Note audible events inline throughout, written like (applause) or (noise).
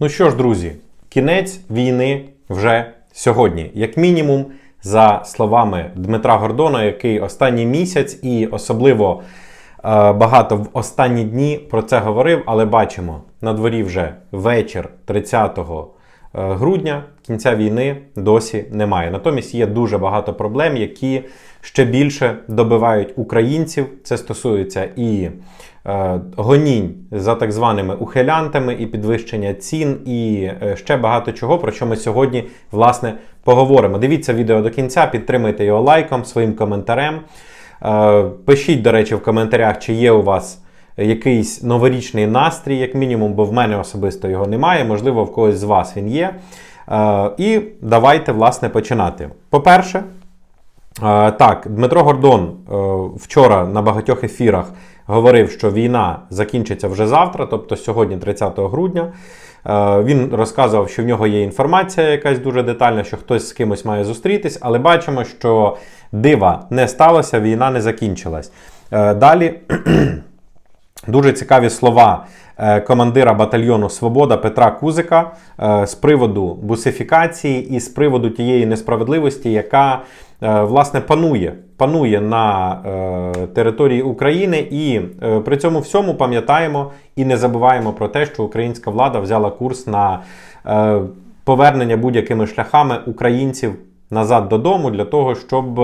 Ну що ж, друзі, кінець війни вже сьогодні. Як мінімум, за словами Дмитра Гордона, який останній місяць і особливо е, багато в останні дні про це говорив, але бачимо, на дворі вже вечір 30 е, грудня, кінця війни досі немає. Натомість є дуже багато проблем, які ще більше добивають українців. Це стосується і е, гонінь за так званими ухилянтами, і підвищення цін, і е, ще багато чого, про що ми сьогодні власне поговоримо. Дивіться відео до кінця, підтримайте його лайком, своїм коментарем. Е, Пишіть, до речі, в коментарях, чи є у вас якийсь новорічний настрій, як мінімум, бо в мене особисто його немає. Можливо, в когось з вас він є. Е, І давайте, власне, починати. По-перше, Е, Так, Дмитро Гордон е, вчора на багатьох ефірах говорив, що війна закінчиться вже завтра, тобто сьогодні, 30 грудня. Він розказував, що в нього є інформація якась дуже детальна, що хтось з кимось має зустрітись, але бачимо, що дива не сталося, війна не закінчилась. Далі Дуже цікаві слова е, командира батальйону Свобода Петра Кузика е, з приводу бусифікації і з приводу тієї несправедливості, яка е, власне панує, панує на території України, і при цьому всьому пам'ятаємо і не забуваємо про те, що українська влада взяла курс на повернення будь-якими шляхами українців назад додому для того, щоб.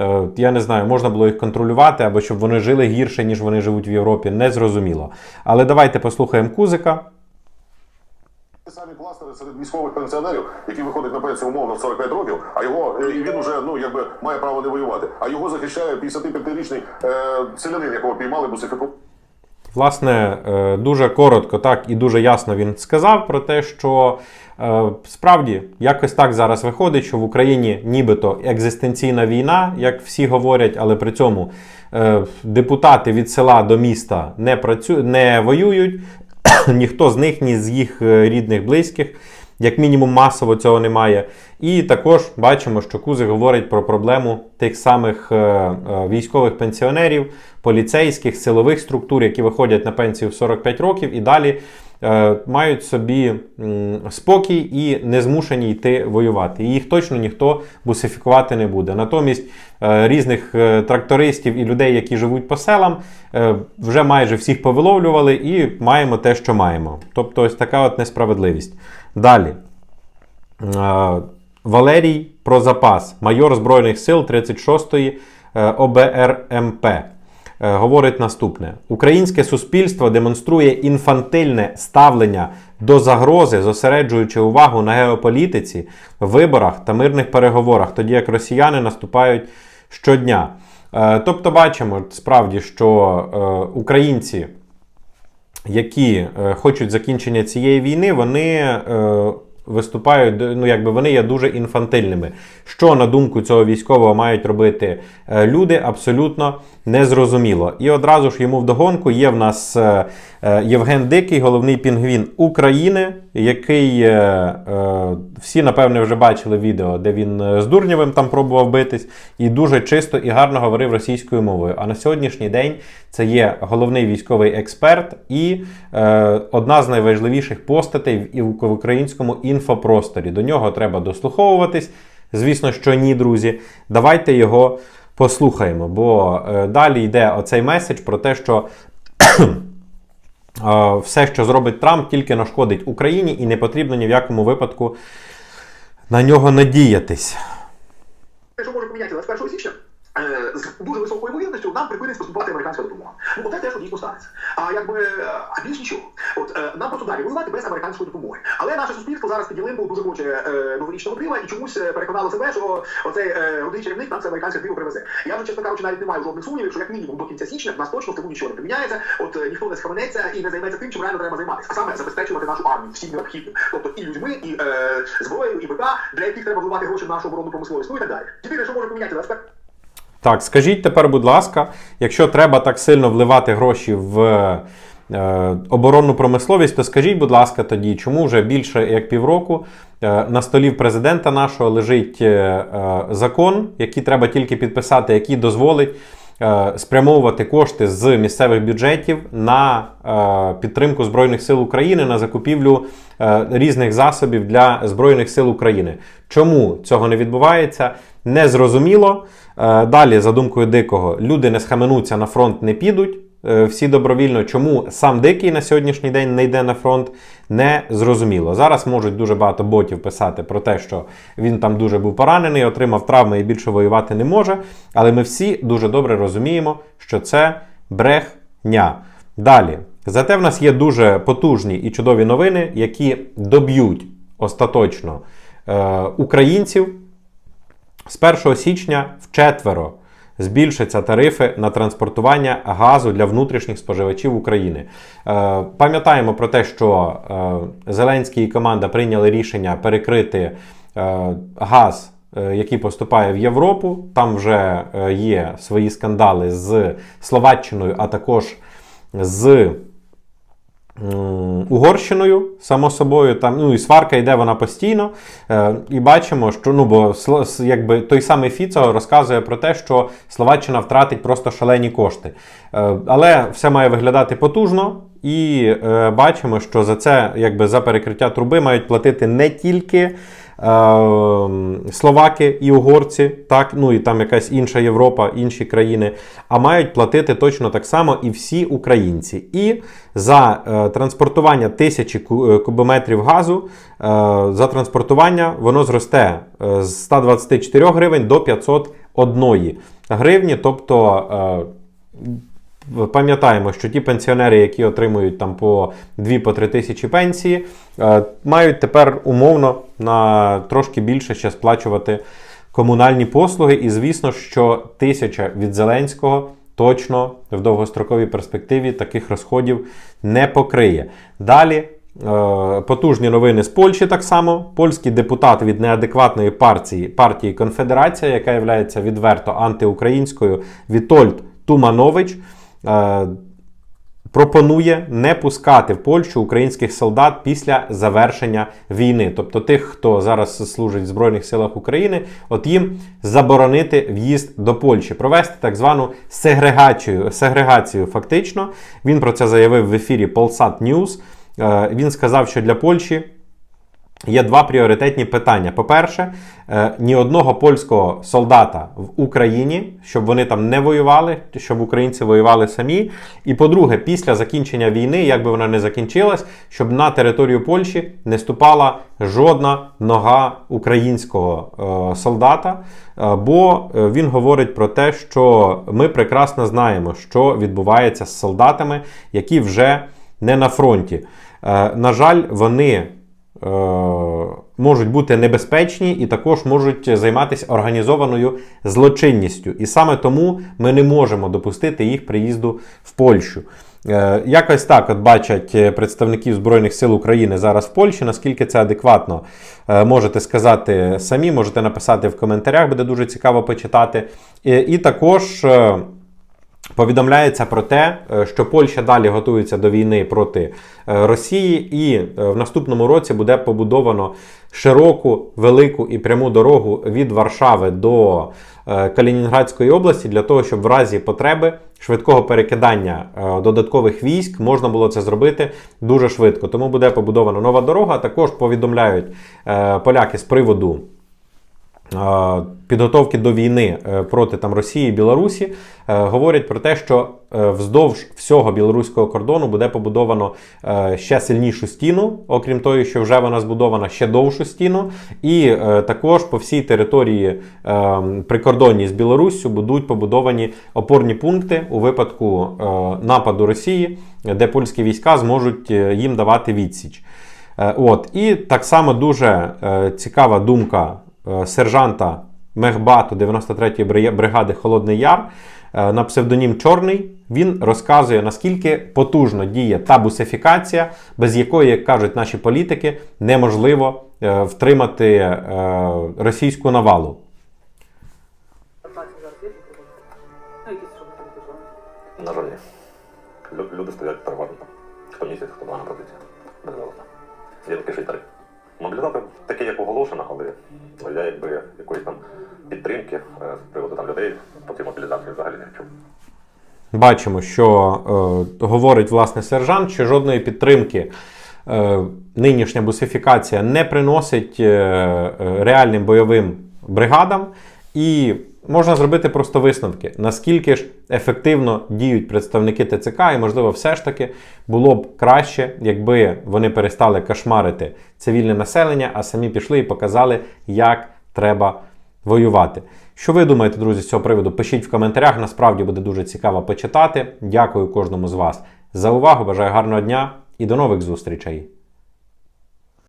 Е, Я не знаю, можна було їх контролювати або щоб вони жили гірше, ніж вони живуть в Європі, не зрозуміло. Але давайте послухаємо Кузика. Самі кластери серед військових пенсіонерів, які виходять на пенсію умовно в 45 років, а його е, і він уже ну якби має право не воювати. А його захищає 55-річний е, селянин, якого піймали бусифіку. Власне, е, дуже коротко, так і дуже ясно він сказав про те, що е, справді якось так зараз виходить, що в Україні нібито екзистенційна війна, як всі говорять, але при цьому е, депутати від села до міста не працю... не воюють, (coughs) ніхто з них, ні з їх рідних, близьких. Як мінімум масово цього немає. І також бачимо, що Кузик говорить про проблему тих самих е, е, військових пенсіонерів, поліцейських, силових структур, які виходять на пенсію в 45 років і далі е, мають собі спокій і не змушені йти воювати. І їх точно ніхто бусифікувати не буде. Натомість різних трактористів і людей, які живуть по селам, вже майже всіх повиловлювали і маємо те, що маємо. Тобто ось така от несправедливість. Далі. Валерій Прозапас, майор Збройних сил 36-ї е, ОБРМП. е, Говорить наступне: Українське суспільство демонструє інфантильне ставлення до загрози, зосереджуючи увагу на геополітиці, виборах та мирних переговорах, тоді як росіяни наступають щодня. Е, Тобто, бачимо справді, що українці які хочуть закінчення цієї війни, вони виступають, ну якби вони є дуже інфантильними. Що, на думку цього військового, мають робити е, люди, абсолютно незрозуміло. І одразу ж йому вдогонку є в нас е, Євген Дикий, головний пінгвін України, який е, е, всі, напевне, вже бачили відео, де він е, з Дурнєвим там пробував битись, і дуже чисто і гарно говорив російською мовою. А на сьогоднішній день це є головний військовий експерт і е, одна з найважливіших постатей в, українському інфопросторі. До нього треба дослуховуватись. Звісно, що ні, друзі. Давайте його послухаємо, бо е, далі йде оцей меседж про те, що е, все, що зробить Трамп, тільки нашкодить Україні, і не потрібно ні в якому випадку на нього надіятись. Що може поміняти 21 січня, е, з дуже високою ймовірністю нам припинить поступати американська допомога. Ну, оце те, що дійсно станеться. А якби а більш нічого. От е, нам просто далі воювати без американської допомоги. Але наше суспільство зараз під ялинку дуже хоче е, новорічного дива і чомусь е, переконало себе, що оцей е, годин чарівник нам це американське диво привезе. Я вже чесно кажучи, навіть не маю жодних сумнівів, що як мінімум до кінця січня в нас точно в тому нічого не поміняється. От е, ніхто не схаменеться і не займеться тим, чим реально треба займатися. А саме забезпечувати нашу армію всім необхідним. Тобто і людьми, і е, зброєю, і БК, для яких треба вливати гроші в нашу оборонну промисловість, ну і так далі. Єдине, що може поміняти 21 Так, скажіть тепер, будь ласка, якщо треба так сильно вливати гроші в оборонну промисловість, то скажіть, будь ласка, тоді, чому вже більше як півроку е, на столі президента нашого лежить е, е, закон, який треба тільки підписати, який дозволить е, спрямовувати кошти з місцевих бюджетів на е, підтримку Збройних сил України, на закупівлю е, різних засобів для Збройних сил України. Чому цього не відбувається? Незрозуміло. Е, Далі, за думкою дикого, люди не схаменуться на фронт, не підуть. Е, Всі добровільно, чому сам дикий на сьогоднішній день не йде на фронт, не зрозуміло. Зараз можуть дуже багато ботів писати про те, що він там дуже був поранений, отримав травми і більше воювати не може. Але ми всі дуже добре розуміємо, що це брехня. Далі, зате в нас є дуже потужні і чудові новини, які доб'ють остаточно е, українців. З 1 січня вчетверо збільшаться тарифи на транспортування газу для внутрішніх споживачів України. Е, Пам'ятаємо про те, що е, Зеленський і команда прийняли рішення перекрити е, газ. е, Який поступає в Європу, там вже е, є свої скандали з Словаччиною, а також з Угорщиною, само собою, там ну і сварка йде вона постійно. Е, і бачимо, що ну бо якби той самий Фіцо розказує про те, що Словаччина втратить просто шалені кошти. Е, але все має виглядати потужно. І е, бачимо, що за це, якби за перекриття труби, мають платити не тільки е, словаки і угорці, так, ну і там якась інша Європа, інші країни, а мають платити точно так само і всі українці. І за е, транспортування тисячі е, кубометрів газу, е, за транспортування воно зросте е, з 124 гривень до 501 гривні. Тобто. Е, Пам'ятаємо, що ті пенсіонери, які отримують там по 2-3 тисячі пенсії, е, мають тепер умовно на трошки більше ще сплачувати комунальні послуги. І звісно, що тисяча від Зеленського точно в довгостроковій перспективі таких розходів не покриє. Далі. е, Потужні новини з Польщі так само. Польський депутат від неадекватної партії партії Конфедерація, яка є відверто антиукраїнською, Вітольд Туманович, пропонує не пускати в Польщу українських солдат після завершення війни. Тобто тих, хто зараз служить в Збройних силах України, от їм заборонити в'їзд до Польщі, провести так звану сегрегацію, сегрегацію фактично. Він про це заявив в ефірі Polsat News. Е, Він сказав, що для Польщі Є два пріоритетні питання. По-перше, е, ні одного польського солдата в Україні, щоб вони там не воювали, щоб українці воювали самі. І по-друге, після закінчення війни, як би вона не закінчилась, щоб на територію Польщі не ступала жодна нога українського е, солдата. Е, бо він говорить про те, що ми прекрасно знаємо, що відбувається з солдатами, які вже не на фронті. На жаль, вони можуть бути небезпечні і також можуть займатися організованою злочинністю. І саме тому ми не можемо допустити їх приїзду в Польщу. Е, Якось так от бачать е, представників Збройних сил України зараз в Польщі. Наскільки це адекватно, е, можете сказати самі, можете написати в коментарях, буде дуже цікаво почитати. І також. Повідомляється про те, е, що Польща далі готується до війни проти е, Росії, і е, в наступному році буде побудовано широку, велику і пряму дорогу від Варшави до Калінінградської області для того, щоб в разі потреби швидкого перекидання додаткових військ можна було це зробити дуже швидко. Тому буде побудована нова дорога. Також повідомляють поляки з приводу. Підготовки до війни е, проти там Росії і Білорусі е, говорять про те, що е, вздовж всього білоруського кордону буде побудовано ще сильнішу стіну, окрім того, що вже вона збудована ще довшу стіну, і також по всій території прикордонній з Білоруссю будуть побудовані опорні пункти у випадку нападу Росії, де польські війська зможуть їм давати відсіч. От і так само дуже цікава думка сержанта Мехбату 93-ї бригади Холодний Яр е, на псевдонім Чорний. Він розказує, наскільки потужно діє та бусифікація, без якої, як кажуть наші політики, неможливо е, втримати е, російську навалу. Ну. На жаль. Лю- Люди стоять переважно. Хто місяць, хто два на позиції. Безвелика. Є ший тариф. Мобілізатор такий, як оголошено, але я якби якоїсь там підтримки е, з приводу там людей по цій мобілізації взагалі не чув. Бачимо, що е, говорить власне сержант, що жодної підтримки е, нинішня бусифікація не приносить е, е, реальним бойовим бригадам, і можна зробити просто висновки, наскільки ж ефективно діють представники ТЦК, і можливо, все ж таки було б краще, якби вони перестали кошмарити цивільне населення, а самі пішли і показали, як треба воювати. Що ви думаєте, друзі, з цього приводу? Пишіть в коментарях. Насправді буде дуже цікаво почитати. Дякую кожному з вас за увагу. Бажаю гарного дня і до нових зустрічей.